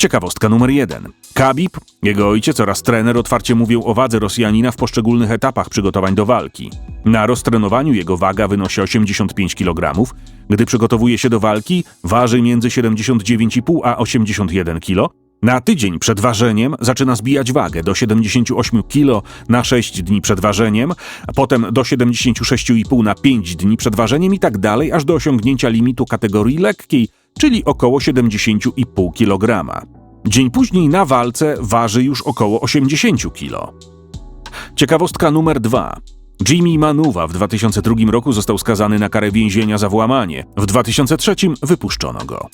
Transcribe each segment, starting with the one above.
Ciekawostka numer jeden. Khabib, jego ojciec oraz trener otwarcie mówią o wadze Rosjanina w poszczególnych etapach przygotowań do walki. Na roztrenowaniu jego waga wynosi 85 kg, gdy przygotowuje się do walki, waży między 79,5 a 81 kg. Na tydzień przed ważeniem zaczyna zbijać wagę do 78 kg na 6 dni przed ważeniem, a potem do 76,5 na 5 dni przed ważeniem i tak dalej, aż do osiągnięcia limitu kategorii lekkiej, czyli około 70,5 kg. Dzień później na walce waży już około 80 kg. Ciekawostka numer dwa. Jimmy Manuwa w 2002 roku został skazany na karę więzienia za włamanie. W 2003 wypuszczono go.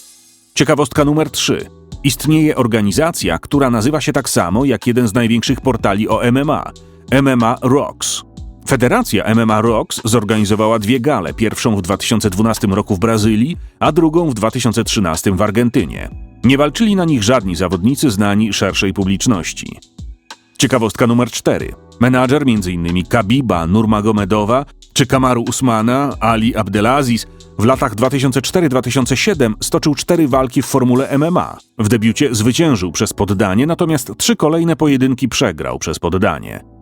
Ciekawostka numer 3. Istnieje organizacja, która nazywa się tak samo jak jeden z największych portali o MMA MMA Rocks. Federacja MMA Rocks zorganizowała dwie gale, pierwszą w 2012 roku w Brazylii, a drugą w 2013 w Argentynie. Nie walczyli na nich żadni zawodnicy znani szerszej publiczności. Ciekawostka numer 4. Menadżer m.in. Kabiba Nurmagomedowa czy Kamaru Usmana, Ali Abdelaziz w latach 2004-2007 stoczył cztery walki w formule MMA. W debiucie zwyciężył przez poddanie, natomiast trzy kolejne pojedynki przegrał przez poddanie.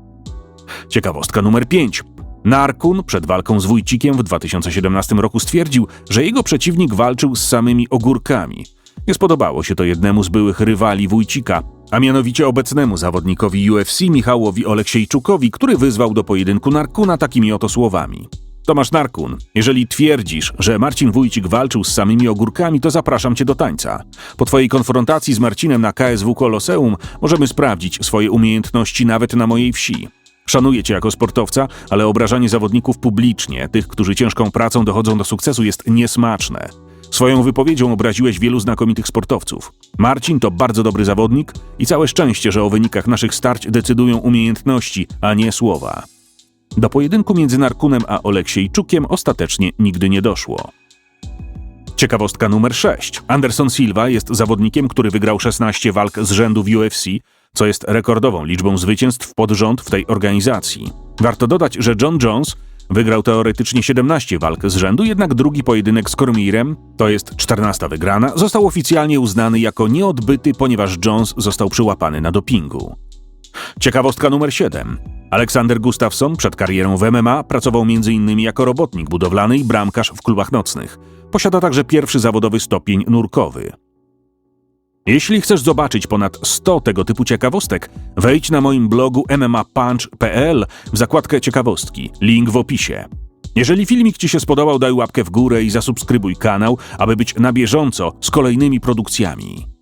Ciekawostka numer 5. Narkun przed walką z Wójcikiem w 2017 roku stwierdził, że jego przeciwnik walczył z samymi ogórkami. Nie spodobało się to jednemu z byłych rywali Wójcika, a mianowicie obecnemu zawodnikowi UFC Michałowi Oleksiejczukowi, który wyzwał do pojedynku Narkuna takimi oto słowami. Tomasz Narkun, jeżeli twierdzisz, że Marcin Wójcik walczył z samymi ogórkami, to zapraszam cię do tańca. Po twojej konfrontacji z Marcinem na KSW Koloseum możemy sprawdzić swoje umiejętności nawet na mojej wsi. Szanuję cię jako sportowca, ale obrażanie zawodników publicznie, tych, którzy ciężką pracą dochodzą do sukcesu, jest niesmaczne. Swoją wypowiedzią obraziłeś wielu znakomitych sportowców. Marcin to bardzo dobry zawodnik i całe szczęście, że o wynikach naszych starć decydują umiejętności, a nie słowa. Do pojedynku między Narkunem a Oleksiejczukiem ostatecznie nigdy nie doszło. Ciekawostka numer 6. Anderson Silva jest zawodnikiem, który wygrał 16 walk z rzędu w UFC, co jest rekordową liczbą zwycięstw pod rząd w tej organizacji. Warto dodać, że John Jones wygrał teoretycznie 17 walk z rzędu, jednak drugi pojedynek z Cormierem, to jest 14 wygrana, został oficjalnie uznany jako nieodbyty, ponieważ Jones został przyłapany na dopingu. Ciekawostka numer 7. Aleksander Gustafsson przed karierą w MMA pracował m.in. jako robotnik budowlany i bramkarz w klubach nocnych. Posiada także pierwszy zawodowy stopień nurkowy. Jeśli chcesz zobaczyć ponad 100 tego typu ciekawostek, wejdź na moim blogu mmapunch.pl w zakładkę ciekawostki. Link w opisie. Jeżeli filmik Ci się spodobał, daj łapkę w górę i zasubskrybuj kanał, aby być na bieżąco z kolejnymi produkcjami.